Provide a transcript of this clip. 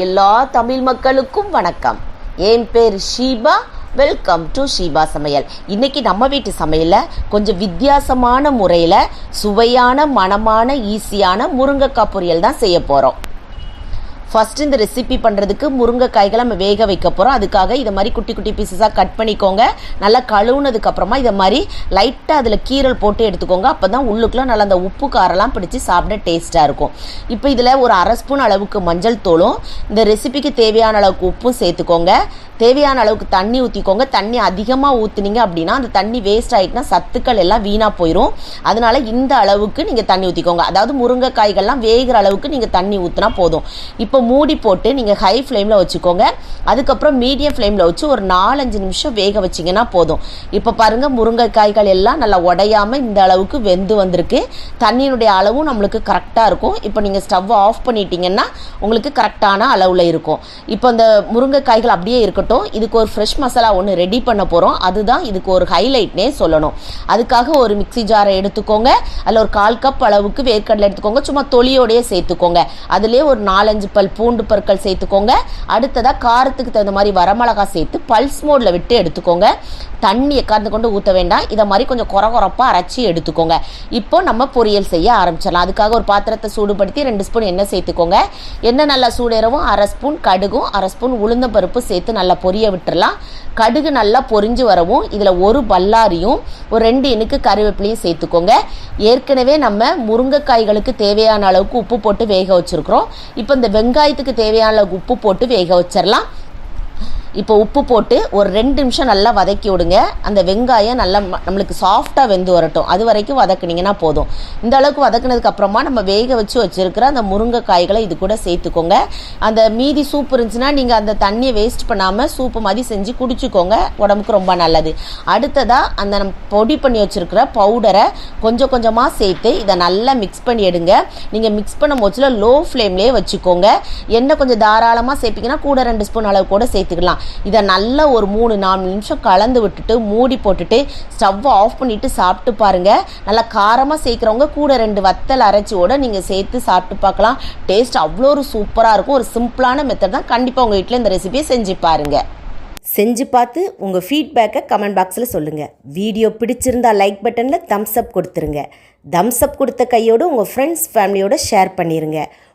எல்லா தமிழ் மக்களுக்கும் வணக்கம். என் பேர் ஷீபா. வெல்கம் டு ஷீபா சமையல். இன்னைக்கு நம்ம வீட்டு சமையலில் கொஞ்சம் வித்தியாசமான முறையில் சுவையான மனமான ஈஸியான முருங்கைக்காய் பொரியல் தான் செய்ய போகிறோம் ஃபர்ஸ்ட் இந்த ரெசிபி பண்ணுறதுக்கு முருங்கைக்காய்களை நம்ம வேக வைக்க போகிறோம் அதுக்காக இதை மாதிரி குட்டி குட்டி பீசஸாக கட் பண்ணிக்கோங்க. நல்லா கழுவுனதுக்கப்புறமா இதை மாதிரி லைட்டாக அதில் கீரல் போட்டு எடுத்துக்கோங்க. அப்போ தான் உள்ளுக்குள்ளே நல்லா அந்த உப்பு காரெல்லாம் பிடிச்சி சாப்பிட டேஸ்ட்டாக இருக்கும். இப்போ இதில் ஒரு அரை ஸ்பூன் அளவுக்கு மஞ்சள் தூளும் இந்த ரெசிபிக்கு தேவையான அளவுக்கு உப்பும் சேர்த்துக்கோங்க. தேவையான அளவுக்கு தண்ணி ஊற்றிக்கோங்க தண்ணி அதிகமாக ஊற்றுனீங்க அப்படின்னா அந்த தண்ணி வேஸ்ட் ஆகிட்டுனா சத்துக்கள் எல்லாம் வீணாக போயிடும் அதனால இந்த அளவுக்கு நீங்கள் தண்ணி ஊற்றிக்கோங்க அதாவது முருங்கைக்காய்கள்லாம் வேகிற அளவுக்கு நீங்கள் தண்ணி ஊற்றினா போதும். இப்போ மூடி போட்டு நீங்கள் ஹை ஃப்ளேமில் வச்சுக்கோங்க. அதுக்கப்புறம் மீடியம் ஃப்ளேமில் வச்சு ஒரு நாலஞ்சு நிமிஷம் வேக வச்சிங்கன்னா போதும். இப்போ பாருங்கள் முருங்கைக்காய்கள் எல்லாம் நல்லா உடையாமல் இந்த அளவுக்கு வெந்து வந்திருக்கு. தண்ணியினுடைய அளவும் நம்மளுக்கு கரெக்டாக இருக்கும். இப்போ நீங்கள் ஸ்டவ் ஆஃப் பண்ணிட்டீங்கன்னா உங்களுக்கு கரெக்டான அளவில் இருக்கும். இப்போ அந்த முருங்கைக்காய்கள் அப்படியே இருக்கட்டும். இதுக்கு ஒரு ஃப்ரெஷ் மசாலா ஒன்று ரெடி பண்ண போகிறோம் அதுதான் இதுக்கு ஒரு ஹைலைட்னே சொல்லணும். அதுக்காக ஒரு மிக்ஸி ஜாரை எடுத்துக்கோங்க. அதில் ஒரு கால் கப் அளவுக்கு வேர்க்கடலை எடுத்துக்கோங்க. சும்மா தொலியோடையே சேர்த்துக்கோங்க. அதுலேயே ஒரு நாலஞ்சு பல் பூண்டு பற்கள் சேர்த்துக்கோங்க. அடுத்ததாக காரத்துக்கு தகுந்த மாதிரி வரமிளகா சேர்த்து பல்ஸ் மோடில் விட்டு எடுத்துக்கோங்க. தண்ணியை கலந்து கொண்டு ஊற்ற வேண்டாம். இதை மாதிரி கொஞ்சம் குற குறப்பாக அரைச்சி எடுத்துக்கோங்க. இப்போ நம்ம பொரியல் செய்ய ஆரம்பிச்சிடலாம். அதுக்காக ஒரு பாத்திரத்தை சூடுபடுத்தி ரெண்டு ஸ்பூன் எண்ணெய் சேர்த்துக்கோங்க. எண்ணெய் நல்லா சூடேறவும் அரை ஸ்பூன் கடுகும் அரை ஸ்பூன் உளுந்த பருப்பு சேர்த்து நல்லா பொரிய விட்டுறலாம். கடுகு நல்லா பொரிஞ்சு வரவும் இதில் ஒரு பல்லாரியும் ஒரு ரெண்டு இனுக்கு கருவேப்பிலையும் சேர்த்துக்கோங்க. ஏற்கனவே நம்ம முருங்கைக்காய்களுக்கு தேவையான அளவுக்கு உப்பு போட்டு வேக வச்சுருக்குறோம். இப்போ இந்த வெங்காயத்துக்கு தேவையான அளவுக்கு உப்பு போட்டு வேக வச்சிடலாம் இப்போ உப்பு போட்டு ஒரு ரெண்டு நிமிஷம் நல்லா வதக்கி விடுங்க. அந்த வெங்காயம் நல்லா நம்மளுக்கு சாஃப்டாக வெந்து வரட்டும். அது வரைக்கும் வதக்குனீங்கன்னா போதும். இந்த அளவுக்கு வதக்குனதுக்கு அப்புறமா நம்ம வேக வச்சு வச்சுருக்கிற அந்த முருங்கைக்காய்களை இது கூட சேர்த்துக்கோங்க. அந்த மீதி சூப் இருந்துச்சுன்னா நீங்கள் அந்த தண்ணியை வேஸ்ட் பண்ணாமல் சூப்பு மாதிரி செஞ்சு குடிச்சுக்கோங்க. உடம்புக்கு ரொம்ப நல்லது. அடுத்ததாக அந்த நம்ம பொடி பண்ணி வச்சுருக்கிற பவுடரை கொஞ்சம் கொஞ்சமாக சேர்த்து இதை நல்லா மிக்ஸ் பண்ணி எடுங்க. நீங்கள் மிக்ஸ் பண்ணும் போச்சுல லோ ஃப்ளேம்லேயே வச்சுக்கோங்க. எண்ணெய் கொஞ்சம் தாராளமாக சேர்ப்பீங்கன்னா கூட ரெண்டு ஸ்பூன் அளவு கூட சேர்த்துக்கலாம். இதை நல்லா ஒரு மூணு நாலு நிமிஷம் கலந்து விட்டுட்டு மூடி போட்டுட்டு ஸ்டவ்வை ஆஃப் பண்ணிட்டு சாப்பிட்டு பாருங்கள் நல்லா காரமாக சேர்க்குறவங்க கூட ரெண்டு வத்தல் அரைச்சியோட நீங்கள் சேர்த்து சாப்பிட்டு பார்க்கலாம். டேஸ்ட் அவ்வளோ ஒரு சூப்பராக இருக்கும். ஒரு சிம்பிளான மெத்தட் தான். கண்டிப்பாக உங்கள் வீட்டில் இந்த ரெசிபியை செஞ்சு பாருங்கள் செஞ்சு பார்த்து உங்கள் ஃபீட்பேக்கை கமெண்ட் பாக்ஸில் சொல்லுங்கள் வீடியோ பிடிச்சிருந்தா லைக் பட்டனில் தம்ஸ் அப் கொடுத்துருங்க. தம்ஸ் அப் கொடுத்த கையோடு உங்கள் ஃப்ரெண்ட்ஸ் ஃபேமிலியோட ஷேர் பண்ணிடுங்க